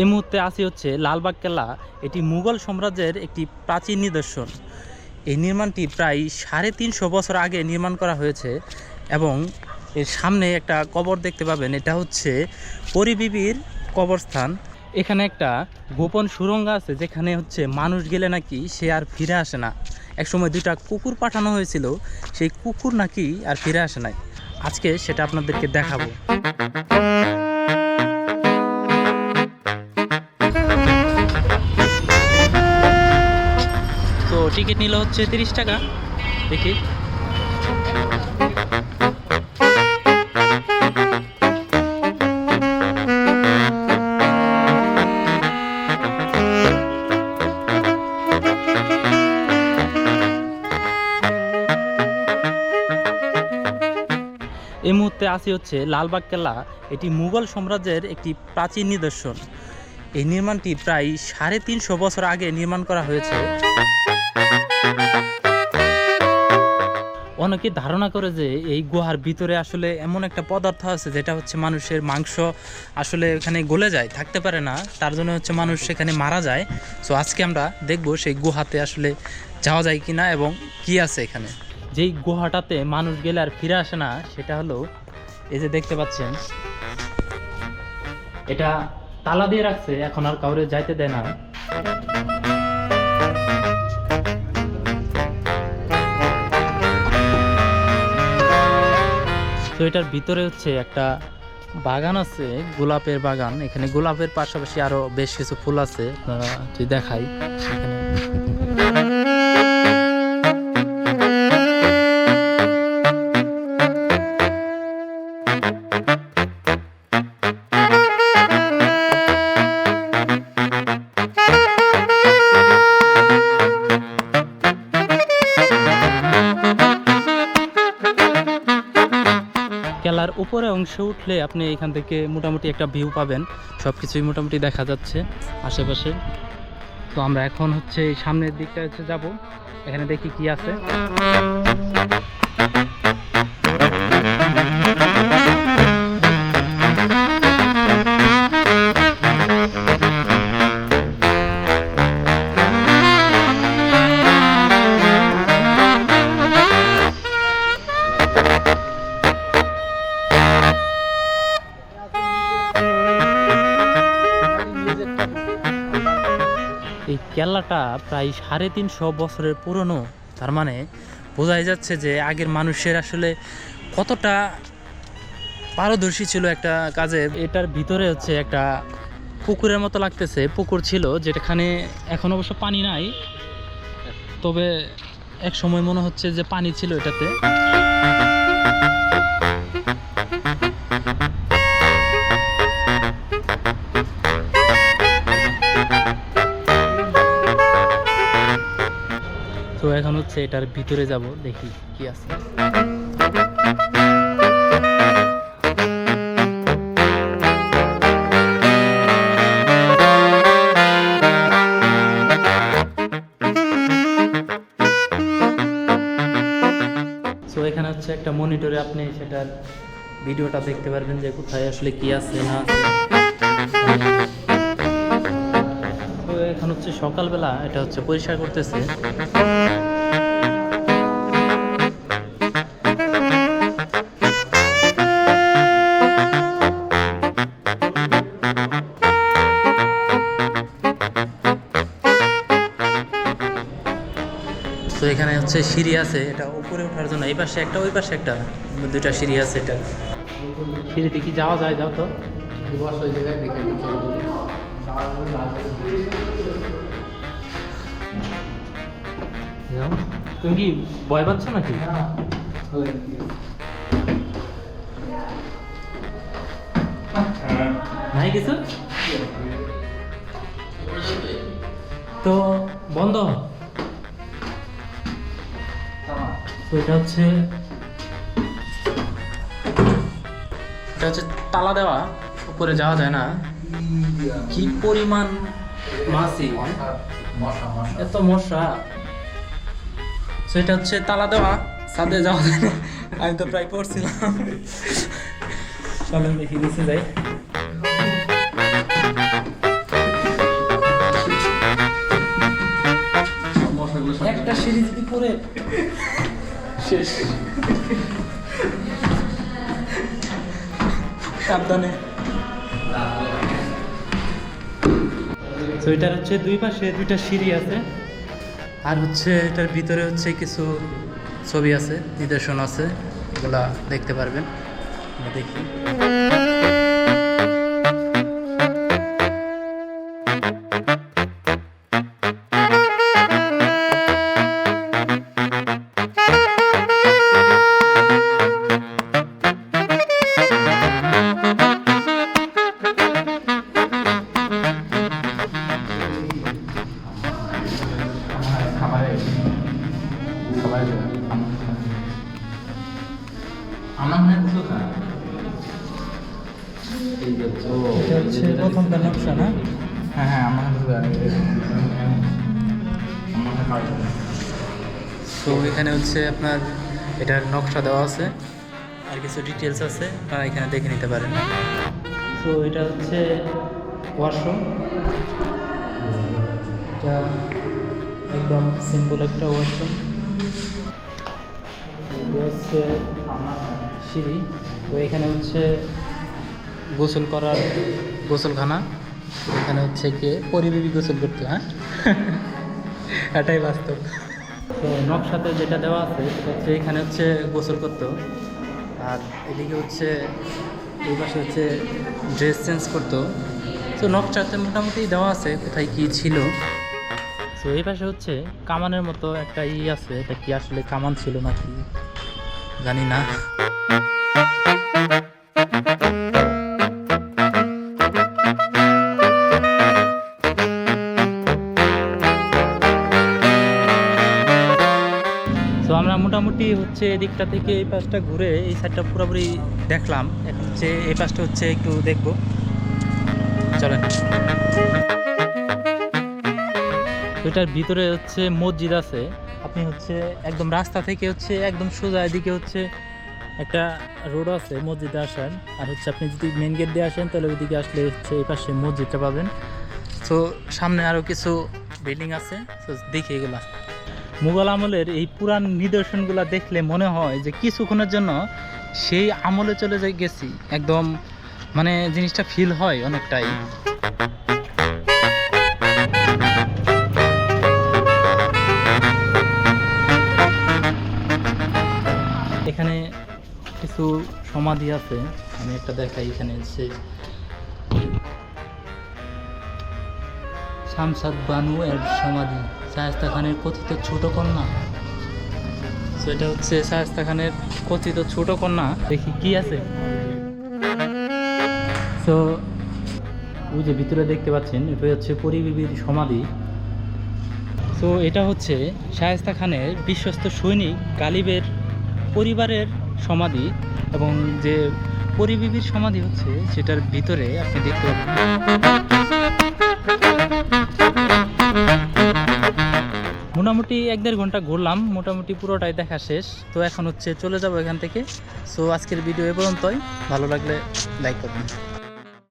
এই মুহূর্তে আসি হচ্ছে লালবাগ কেল্লা, এটি মুঘল সাম্রাজ্যের একটি প্রাচীন নিদর্শন। এই নির্মাণটি প্রায় সাড়ে তিনশো বছর আগে নির্মাণ করা হয়েছে এবং এর সামনে একটা কবর দেখতে পাবেন, এটা হচ্ছে পরিবিবির কবরস্থান। এখানে একটা গোপন সুরঙ্গ আছে যেখানে হচ্ছে মানুষ গেলে নাকি সে আর ফিরে আসে না। একসময় দুইটা কুকুর পাঠানো হয়েছিল, সেই কুকুর নাকি আর ফিরে আসে নাই। আজকে সেটা আপনাদেরকে দেখাবো। টিকিট নিল হচ্ছে তিরিশ টাকা। দেখি। এই মুহূর্তে আসি হচ্ছে লালবাগ কেল্লা, এটি মুঘল সাম্রাজ্যের একটি প্রাচীন নিদর্শন। এই নির্মাণটি প্রায় সাড়ে তিনশো বছর আগে নির্মাণ করা হয়েছে। অনেকে ধারণা করে যে এই গুহার ভিতরে আসলে এমন একটা পদার্থ আছে যেটা হচ্ছে মানুষের মাংস আসলে এখানে গলে যায়, থাকতে পারে না, তার জন্য হচ্ছে মানুষ সেখানে মারা যায়। সো আজকে আমরা দেখব সেই গুহাতে আসলে যাওয়া যায় কিনা এবং কি আছে এখানে। যেই গুহাটাতে মানুষ গেলে আর ফিরে আসে না, সেটা হলো এই যে দেখতে পাচ্ছেন, এটা তালা দিয়ে রাখছে, এখন আর কাউরে যাইতে দেয় না। এটার ভিতরে হচ্ছে একটা বাগান আছে, গোলাপের বাগান। এখানে গোলাপের পাশাপাশি আরও বেশ কিছু ফুল আছে যদি দেখাই এখানে উপরে অংশে উঠলে আপনি এখান থেকে মোটামুটি একটা ভিউ পাবেন। সব কিছুই মোটামুটি দেখা যাচ্ছে আশেপাশে। তো আমরা এখন হচ্ছে সামনের দিকটা হচ্ছে যাব। এখানে দেখি কি আছে। কেল্লাটা প্রায় সাড়ে তিনশো বছরের পুরনো। তার মানে বোঝাই যাচ্ছে যে আগের মানুষের আসলে কতটা পারদর্শী ছিল একটা কাজে। এটার ভিতরে হচ্ছে একটা পুকুরের মতো লাগতেছে। পুকুর ছিল যেখানে এখন অবশ্য পানি নাই। তবে এক সময় মনে হচ্ছে যে পানি ছিল এটাতে। এখন হচ্ছে এটার ভিতরে যাব, দেখি কি আছে। সো এখানে হচ্ছে একটা মনিটরে আপনি সেটার ভিডিওটা দেখতে পারবেন যে কোথায় আসলে কি আছে না এখন হচ্ছে সকালবেলা এটা হচ্ছে পরিষ্কার করতেছে। এখানে হচ্ছে সিঁড়ি আছে, এটা উপরে ওঠার জন্য। এই পাশে একটা, ওই পাশে একটা, দুইটা সিঁড়ি আছে এটা। সিঁড়িতে কি যাওয়া যায়, যাও তো। তুমি কি ভয় পাচ্ছ নাকি? নাই কিছু? তো বন্ধ। তো এটা হচ্ছে এটা হচ্ছে তালা দেওয়া, উপরে যাওয়া যায় না। কি পরিমাণ মাছি? এত মশা। তো এটা হচ্ছে তালা দেওয়া সাথে যাওয়া যায় না। আমি তো প্রায় পড়ছিলাম। চলেন দেখি, নিচে যাই। একটা সিঁড়ি পরে শেষ সাবধানে। তো এটার হচ্ছে দুই পাশে দুইটা সিঁড়ি আছে। আর হচ্ছে এটার ভিতরে হচ্ছে কিছু ছবি আছে, নিদর্শন আছে, এগুলা দেখতে পারবেন। দেখি। আমার কোথা এটা হচ্ছে প্রথমটা নকশা না? হ্যাঁ হ্যাঁ আমার তো এখানে হচ্ছে আপনার এটার নকশা দেওয়া আছে আর কিছু ডিটেলস আছে আপনারা এখানে দেখে নিতে পারেন। তো এটা হচ্ছে ওয়াশরুম এটা একদম সিম্পল একটা ওয়াশরুম হচ্ছে সিঁড়ি। তো এখানে হচ্ছে গোসল করার গোসলখানা। এখানে হচ্ছে কে পরিবেবী গোসল করতো হ্যাঁ? এটাই বাস্তব। তো নকশাতে যেটা দেওয়া আছে, সেটা হচ্ছে এখানে হচ্ছে গোসল করতো। আর এদিকে হচ্ছে এই পাশে হচ্ছে ড্রেস চেঞ্জ করতো। তো নকশাতে মোটামুটি দেওয়া আছে, কোথায় কি ছিল। তো এই পাশে হচ্ছে কামানের মতো একটা ই আছে, এটা কি আসলে কামান ছিল নাকি? জানি না। হচ্ছে এদিকটা থেকে এই পাশটা ঘুরে এই সাইডটা পুরোপুরি দেখলাম। এখন হচ্ছে এই পাশটা হচ্ছে একটু দেখব। চলেন। এটার ভিতরে হচ্ছে মসজিদ আছে। আপনি হচ্ছে একদম রাস্তা থেকে হচ্ছে একদম সোজা এদিকে হচ্ছে একটা রোড আছে, মসজিদে আসার আর হচ্ছে আপনি যদি মেন গেট দিয়ে আসেন, তাহলে ওইদিকে আসলে হচ্ছে এই পাশে মসজিদটা পাবেন। তো সামনে আরও কিছু বিল্ডিং আছে তো দেখি এগুলা। মুঘল আমলের এই পুরান নিদর্শনগুলো দেখলে মনে হয় যে কিছুক্ষণের জন্য সেই আমলে চলে যাই গেছি। একদম মানে জিনিসটা ফিল হয় অনেকটাই। এখানে কিছু সমাধি আছে। আমি একটা দেখাই এখানে হচ্ছে শামসাদ বানু এর সমাধি। শায়স্তা খানের কথিত ছোট কন্যা। এটা হচ্ছে শায়স্তা খানের কথিত ছোট কন্যা। দেখি কি আছে। তো ওই যে ভিতরে দেখতে পাচ্ছেন এটা হচ্ছে পরিবিবির সমাধি। তো এটা হচ্ছে শায়েস্তা খানের বিশ্বস্ত সৈনিক গালিবের পরিবারের সমাধি এবং যে পরিবিবির সমাধি হচ্ছে, সেটার ভিতরে আপনি দেখতে পাবেন। মোটামুটি এক দেড় ঘণ্টা ঘুরলাম, মোটামুটি পুরোটাই দেখা শেষ। তো এখন হচ্ছে চলে যাব এখান থেকে। সো আজকের ভিডিও এ পর্যন্তই। ভালো লাগলে লাইক করবেন।